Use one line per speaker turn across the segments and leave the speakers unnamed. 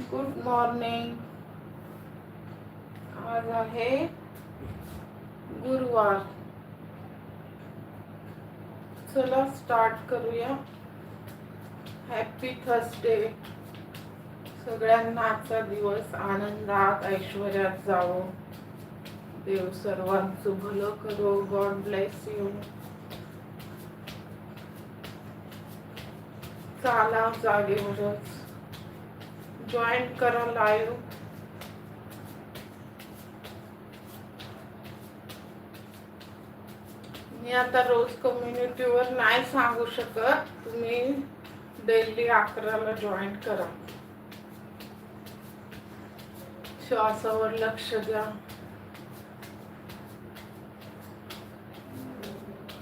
Good morning आज आहे गुरुवार. चला स्टार्ट करूया. हॅपी थर्सडे सगळ्यांना आजचा दिवस आनंदात ऐश्वर्यात जावो. देव सर्वांचं भलं करो. गॉड ब्लेस यू चाला जागेवरच. जॉईन करा लाईव्ह मी आता रोज कम्युनिटीवर नाही सांगू शकत. तुम्ही डेली अकराला जॉईन करा. श्वासावर लक्ष द्या.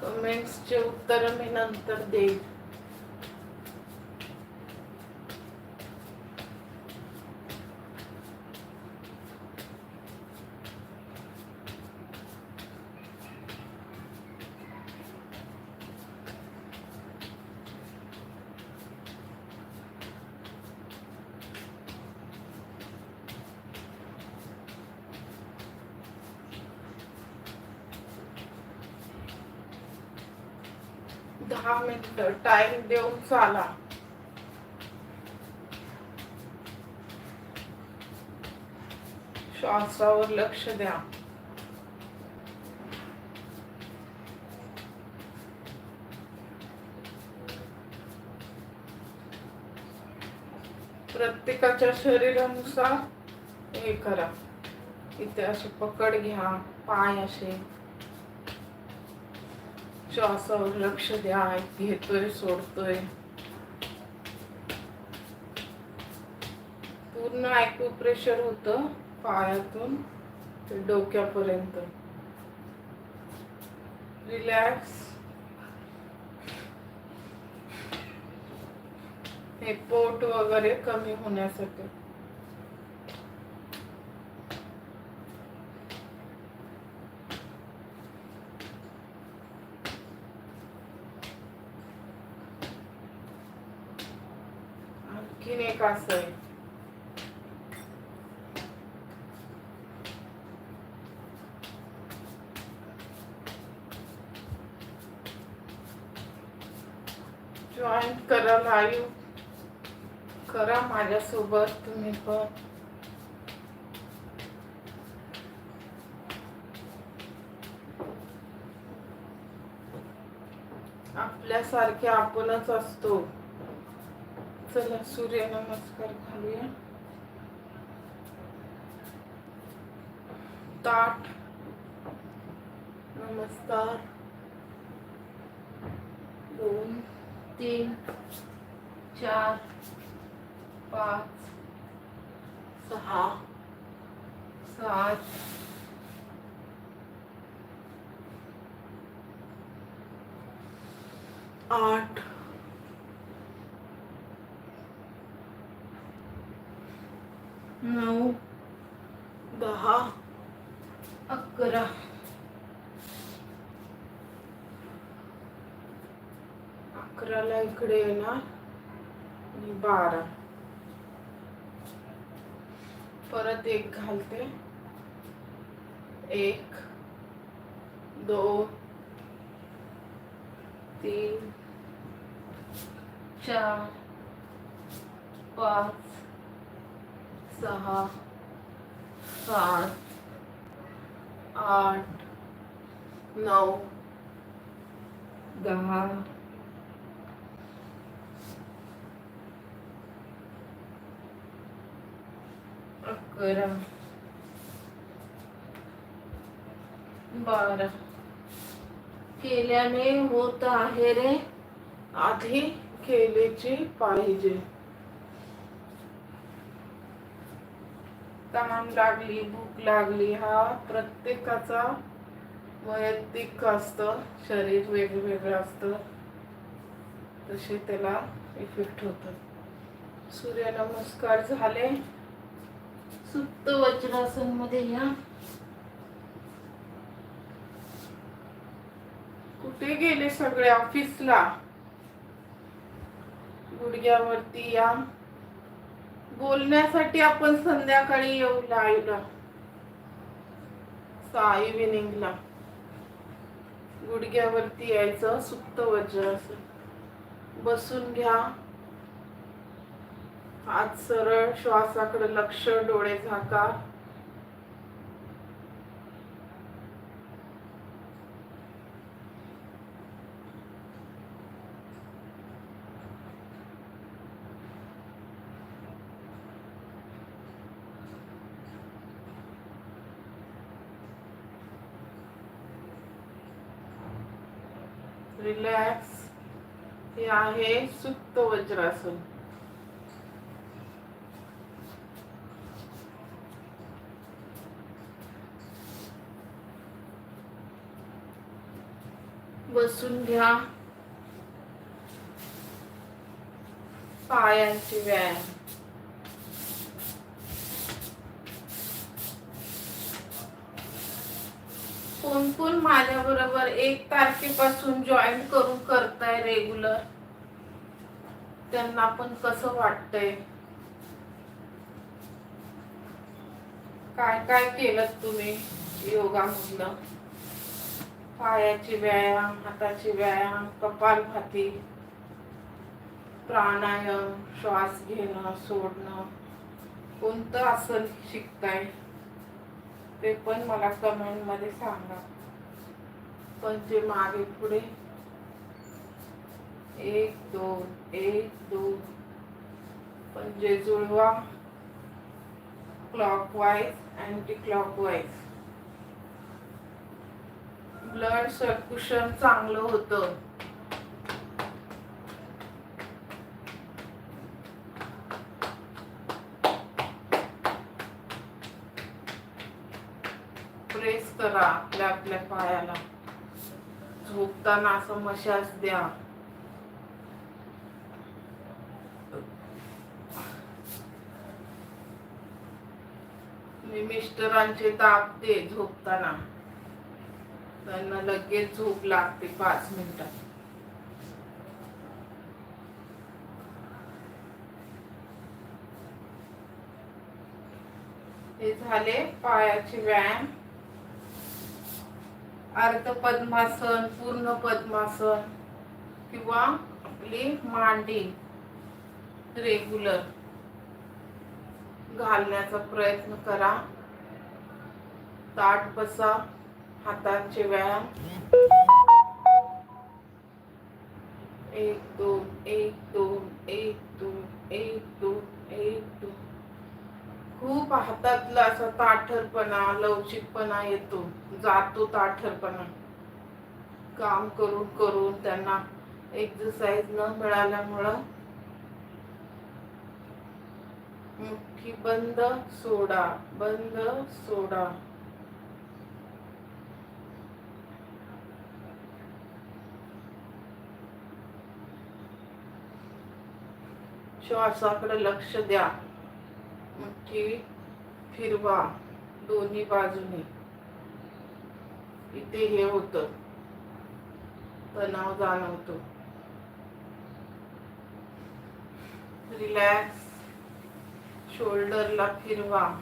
कमेंट्सचे उत्तर मी नंतर देईन. दहा मिनिट टाइम देऊन चाला. श्वासावर लक्ष द्या. प्रत्येकाच्या शरीरानुसार हे करा. इथे असे पकड घ्या पाय असे. श्वासावर लक्ष द्या घेतोय सोडतोय. पूर्ण ऐकू प्रेशर होत पायातून ते डोक्यापर्यंत. रिलॅक्स हे पोट वगैरे कमी होण्यासाठी. आणखीन आहे जॉईन करा लाईव्ह करा माझ्यासोबत तुम्ही पण. आपल्यासारखे आपणच असतो. चला सूर्य नमस्कार घालूया ताट नमस्कार। दोन तीन चार पाच सहा सात आठ नऊ दहा, अकरा। अकराला इकडे येणार आणि बारा. परत एक घालते. एक, दोन, तीन, चार, पाच सहा सात आठ नऊ दहा अकरा बारा. केल्याने होत आहे रे. आधी केलेची पाहिजे. तहान लागली भूक लागली हा प्रत्येकाचा वैयक्तिक असतं शरीर वेगवेगळं असतं तसे त्याला इफेक्ट होतात सूर्यनमस्कार झाले. सुप्त वज्रासनमध्ये या. कुठे गेले सगळे? ऑफिसला. गुडघ्यावरती या. बोलण्यासाठी आपण संध्याकाळी येऊ लाईव्हला सहा इव्हिनिंगला गुडघ्यावरती यायचं सुप्त वज्र असं बसून घ्या. हात सरळ श्वासाकडे लक्ष डोळे झाका रिलॅक्स हे आहे सुप्त वज्रासन बसून घ्या पायांची व्यायाम कोण कोण माझ्याबरोबर एक तारखेपासून जॉईन करून करताय रेग्युलर त्यांना पण कसं वाटतंय? काय काय केलं तुम्ही योगामधलं पायाची व्यायाम हाताची व्यायाम कपालभाती प्राणायाम श्वास घेणं सोडणं कोणतं आसन शिकताय? ते पण मला कमेंटमध्ये सांगा. जे मागे पुढे एक दोन एक दोन. पंजे जुळवा. Clockwise anti clockwise blood circulation चांगलं होतं. प्रेस करा आपल्या आपल्या पायाला. झोपताना असं मशाज द्या मी मिस्टरांचे दाबते झोपताना. त्यांना लगेच झोप लागते पाच मिनिटात. हे झाले पायाचे व्यायाम. अर्ध पद्मासन पूर्ण पद्मासन किंवा आपली मांडी रेग्युलर घालण्याचा प्रयत्न करा. ताट बसा हातांचे व्यायाम. एक दोन एक दोन एक दोन एक दोन एक दोन. खूप हातातला असा ताठरपणा लवचिकपणा येतो. जातो ताठरपणा. काम करून करून त्यांना एक्सरसाइज न मिळाल्यामुळं मुठी बंद सोडा बंद सोडा. श्वासाकडे लक्ष द्या. की फिरवा दोन्ही बाजूने. इथे हे होत. तणाव जाणवतो. रिलॅक्स. शोल्डरला फिरवा.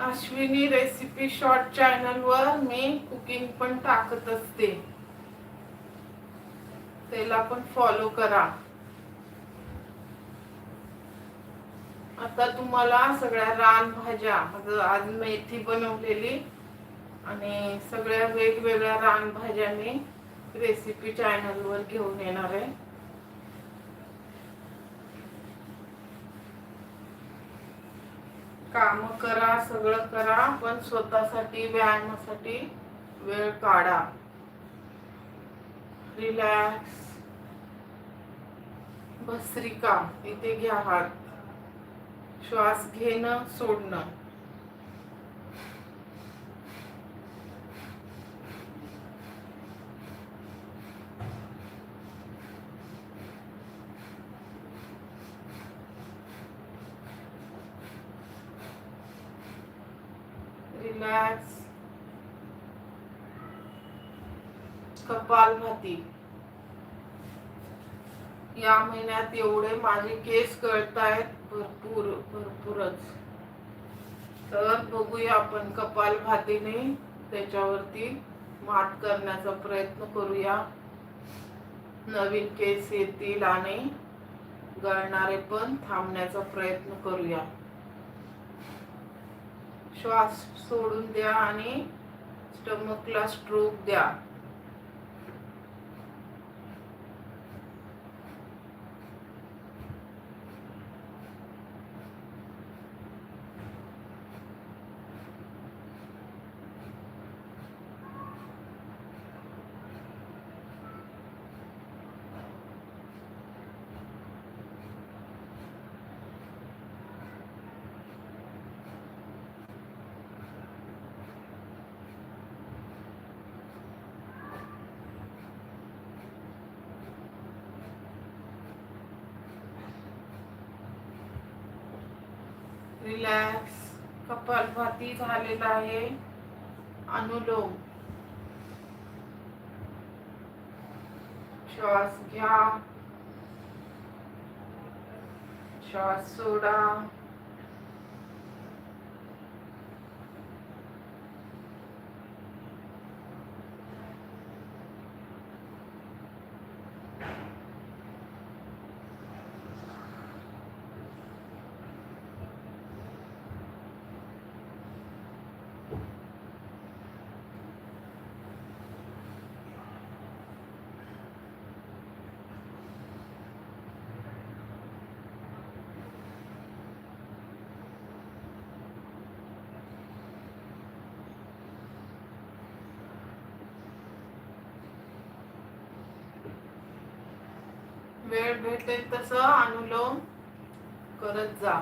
अश्विनी रेसिपी शॉर्ट चॅनल वर मी कुकिंग पण टाकत असते. त्याला पण फॉलो करा. आता तुम्हाला सगळ्या रानभाज्या आज मेथी बनवलेली आणि सगळ्या वेगवेगळ्या रानभाज्या मी रेसिपी चॅनल वर घेऊन येणार आहे. काम करा सगळं करा पण स्वतःसाठी व्यायामासाठी वेळ काढा. रिलॅक्स भस्त्रिका इथे घ्या हात. श्वास घेणं सोडणं रिलॅक्स कपालभाती या महिन्यात एवढे माझे केस गळत आहेत भरपूर भरपूरच. तर बघूया आपण कपाल भातीने त्याच्यावरती मात करण्याचा प्रयत्न करूया. नवीन केस येतील आणि गळणारे पण थांबण्याचा प्रयत्न करूया. श्वास सोडून द्या आणि स्टमकला स्ट्रोक द्या. रिलॅक्स कपालभाती झालेला आहे. अनुलोम. श्वास घ्या. श्वास सोडा. वेळ भेटेल तसं अनुलोम करत जा.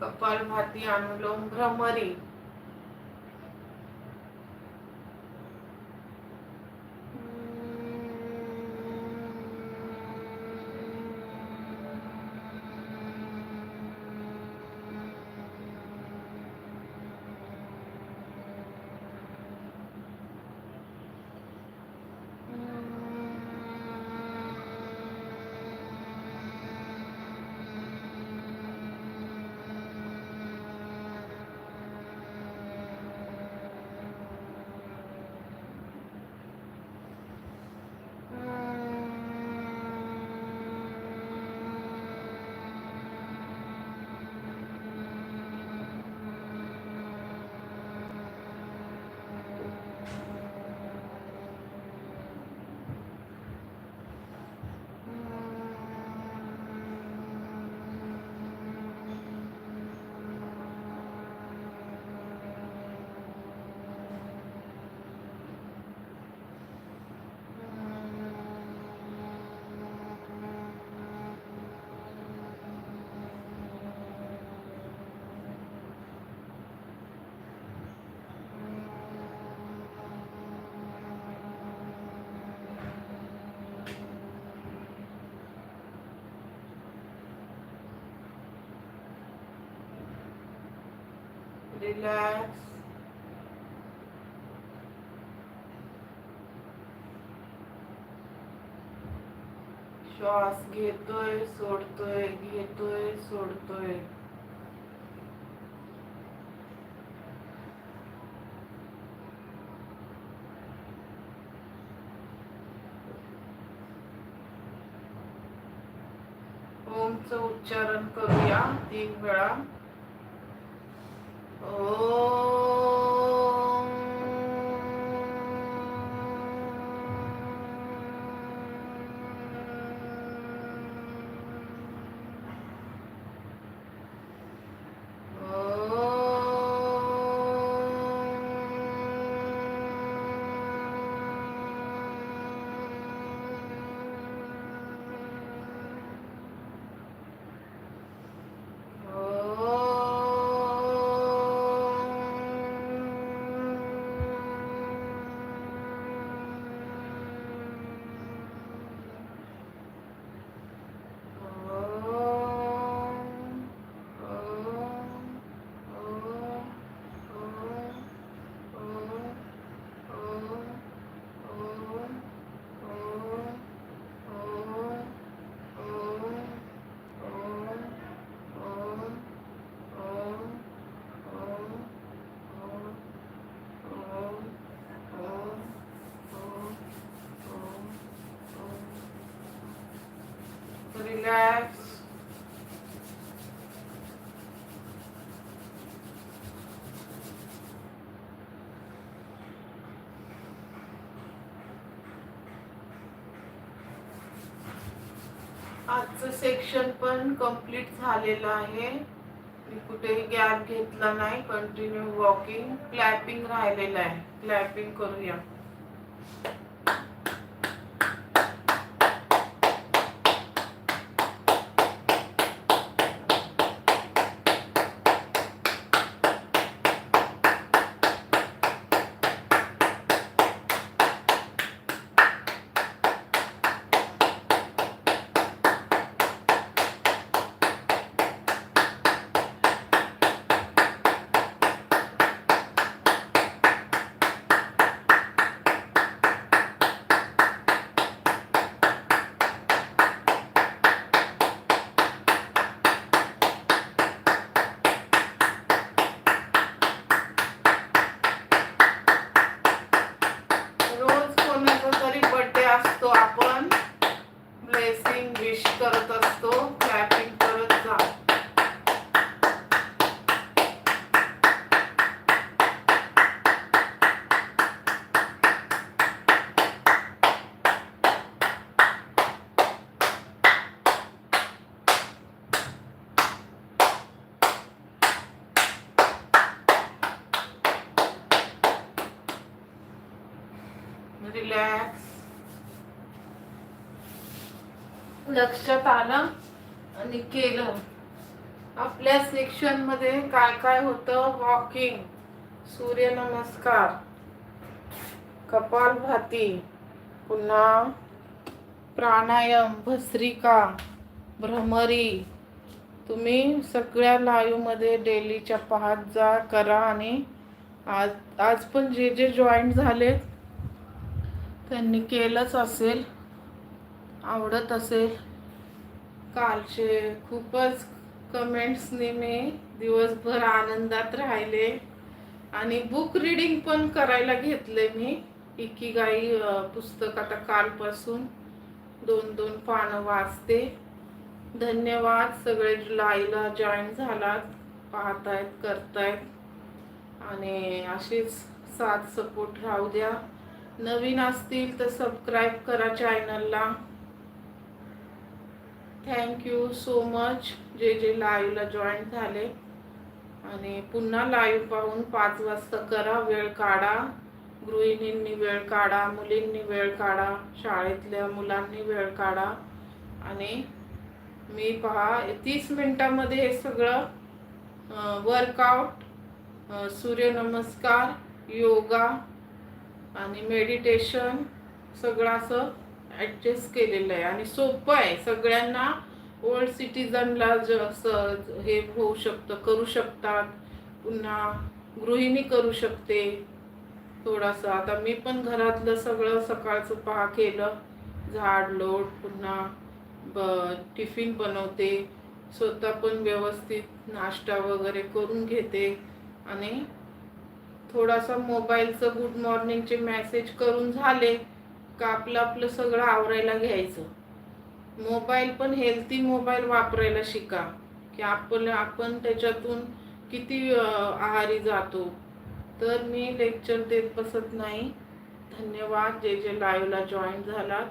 कपालभाती अनुलोम भ्रमरी. रिलॅक्स श्वास घेतोय सोडतोय घेतोय सोडतोय. ओमचं उच्चारण करूया तीन वेळा. 哦。रिलॅक्स आजचं सेक्शन पण कंप्लीट झालेलं आहे. मी कुठेही गॅप घेतला नाही. कंटिन्यू वॉकिंग क्लॅपिंग राहिलेलं आहे. क्लॅपिंग करूया रोज कोणाचा तरी बर्थडे असतो आपण ब्लेसिंग विश करत असतो क्लॅपिंग करत जा रिलॅक्स लक्षात आलं आणि केलं आपल्या सेक्शन मध्ये काय काय होतं? वॉकिंग सूर्यनमस्कार कपालभाती पुन्हा प्राणायाम भस्रिका भ्रमरी. तुम्ही सगळ्या लाईव्हमध्ये डेलीच्या पाहत जा करा आणि आज आज पण जे जे जॉईन झाले त्यांनी केलंच असेल आवडत असेल. कालचे खूपच कमेंट्सनी मी दिवसभर आनंदात राहिले. आणि बुक रिडिंग पण करायला घेतले मी. इकिगाई गाई पुस्तक आता कालपासून दोन दोन पानं वाचते. धन्यवाद सगळे लाईला जॉईन झालात पाहतायत करतायत. आणि अशीच साथ सपोर्ट राहू द्या. नवीन असतील तर सबस्क्राईब करा चॅनलला थँक्यू सो मच जे जे लाईव्हला जॉईन झाले. आणि पुन्हा लाईव्ह पाहून पाच वाजता करा वेळ काढा. गृहिणींनी वेळ काढा मुलींनी वेळ काढा शाळेतल्या मुलांनी वेळ काढा. आणि मी पहा तीस मिनटामध्ये हे सगळं वर्कआउट सूर्यनमस्कार योगा आणि मेडिटेशन सगळं असं ॲडजस्ट केलेलं आहे. आणि सोपं आहे सगळ्यांना ओल्ड सिटीजनला जसं हे होऊ शकतं करू शकतात. पुन्हा गृहिणी करू शकते. थोडासा. आता मी पण घरातलं सगळं सकाळचं पहा केलं. झाड लोट पुन्हा ब टिफिन बनवते. स्वतः पण व्यवस्थित नाश्ता वगैरे करून घेते. आणि थोडासा मोबाईलचं गुड मॉर्निंगचे मेसेज करून झाले का आपलं आपलं सगळं आवरायला घ्यायचं. मोबाईल पण हेल्थी मोबाईल वापरायला शिका. की आपलं आपण त्याच्यातून किती आहारी जातो. तर मी लेक्चर देत बसत नाही. धन्यवाद. जे जे लाईव्हला जॉईन झालात.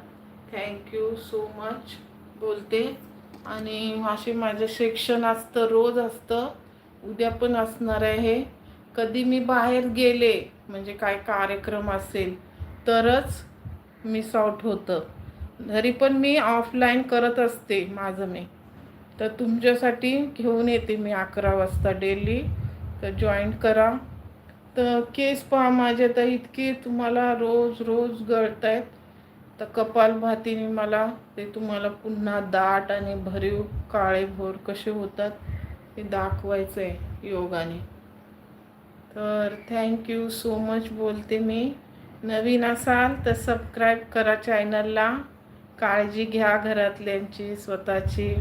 थँक्यू सो मच बोलते. आणि असे माझं सेक्शन असतं रोज असतं. उद्या पण असणार आहे. कधी मी बाहेर गेले म्हणजे काय कार्यक्रम असेल तरच मिस आउट होतं. तरी पण मी ऑफलाईन करत असते माझं मी. तर तुमच्यासाठी घेऊन येते मी अकरा वाजता डेली तर जॉईन करा. तर केस पहा माझे तर इतके तुम्हाला रोज रोज गळत आहेत तर कपालभातीने मला ते तुम्हाला पुन्हा दाट आणि भरीव काळे भोर कसे होतात हे दाखवायचं आहे योगाने. तर थँक्यू सो मच बोलते मी. नवीन असाल तर सबस्क्राईब करा चॅनलला काळजी घ्या घरातल्यांची स्वतःची.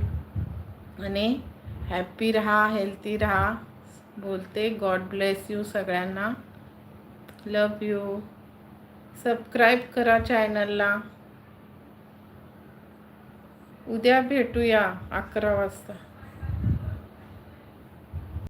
आणि हॅप्पी राहा हेल्थी राहा. बोलते गॉड ब्लेस यू सगळ्यांना. लव यू सबस्क्राईब करा चॅनलला उद्या भेटूया अकरा वाजता.